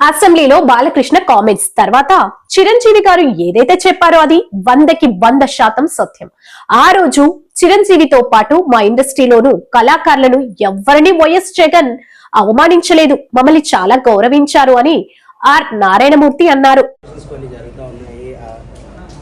అసెంబ్లీలో బాలకృష్ణ కామెంట్స్. తర్వాత చిరంజీవి గారు ఏదైతే చెప్పారో అది వందకి వంద శాతం సత్యం. ఆ రోజు చిరంజీవితో పాటు మా ఇండస్ట్రీలోను కళాకారులను ఎవ్వరిని వైఎస్ జగన్ అవమానించలేదు. మమ్మల్ని చాలా గౌరవించారు అని ఆర్ నారాయణమూర్తి అన్నారు ఎలక్షన్స్ కొన్ని జరుగుతూ ఉన్నాయి ఆ,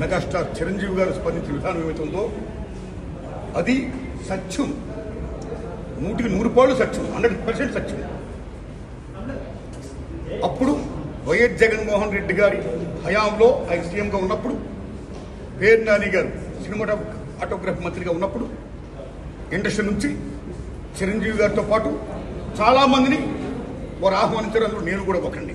మెగాస్టార్ చిరంజీవి గారు స్పందించిన విధానం ఏమైతుందో? అది సత్యం. నూటికి నూరు పాళ్ళు సత్యం. హండ్రెడ్ పర్సెంట్ సత్యం. అప్పుడు వైఎస్ జగన్మోహన్ రెడ్డి గారి హయాంలో ఆయన సీఎంగా ఉన్నప్పుడు పేరు నాని గారు సినిమాటో ఆటోగ్రఫీ మంత్రిగా ఉన్నప్పుడు ఇండస్ట్రీ నుంచి చిరంజీవి గారితో పాటు చాలా మందిని వారు ఆహ్వానించారు. అందులో నేను కూడా ఒకండి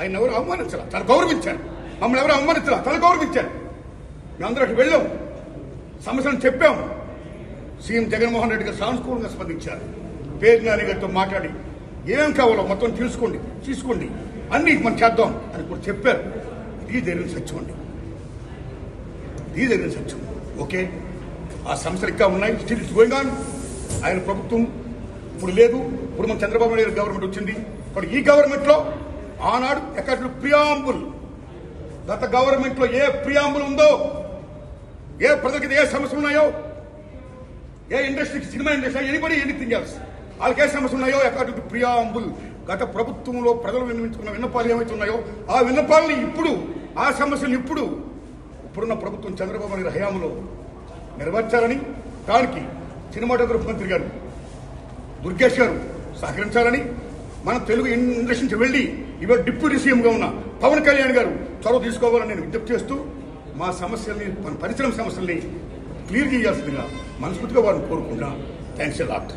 ఆయన ఎవరు అవమానించాల? తను గౌరవించారు మమ్మల్ని ఎవరు అవమానించాల? తను గౌరవించారు మేమందరం అక్కడికి వెళ్ళాం. సమస్యను చెప్పాం. సీఎం జగన్మోహన్ రెడ్డి గారు సానుకూలంగా స్పందించారు పేరు గారితో మాట్లాడి ఏం కావాలో మొత్తం తీసుకోండి తీసుకోండి. అన్ని మనం చేద్దాం అని కూడా చెప్పారు. ఇది జరిగిన సత్యం అండి. ఇది జరిగిన సత్యం. ఓకే? ఆ సమస్యలు ఇంకా ఉన్నాయి. స్టిల్ ఇట్స్ గోయింగ్ ఆన్ ఆయన ప్రభుత్వం ఇప్పుడు లేదు. ఇప్పుడు మన చంద్రబాబు నాయుడు గవర్నమెంట్ వచ్చింది. ఇప్పుడు ఈ గవర్నమెంట్లో ఆనాడు ఎక్కడ ప్రియాంబుల్. గత గవర్నమెంట్లో ఏ ప్రియాంబుల్ ఉందో ఏ ప్రజలకి ఏ సమస్యలు ఉన్నాయో ఏ ఇండస్ట్రీకి cinema industry anybody anything else వాళ్ళకి ఏ సమస్యలు ఉన్నాయో అకార్డింగ్ టు ప్రియాంబుల్ గత ప్రభుత్వంలో ప్రజలు విన్నవించుకున్న విన్నపాలు ఏమైతే ఉన్నాయో ఆ విన్నపాలని ఇప్పుడు ఆ సమస్యలు ఇప్పుడు ఇప్పుడున్న ప్రభుత్వం చంద్రబాబు నాయుడు హయాంలో నెరవేర్చాలని దానికి సినిమాటోగ్రఫీ మంత్రి గారు దుర్గేష్ గారు సహకరించాలని మన తెలుగు ఇండస్ట్రీ నుంచి వెళ్ళి ఇవాళ డిప్యూటీ సీఎంగా ఉన్న పవన్ కళ్యాణ్ గారు చొరవ తీసుకోవాలని నేను విజ్ఞప్తి చేస్తూ మా సమస్యల్ని మన పరిశ్రమ సమస్యల్ని క్లియర్ చేయాల్సిందిగా మనస్ఫూర్తిగా వారిని కోరుకుంటున్నా. Thanks lot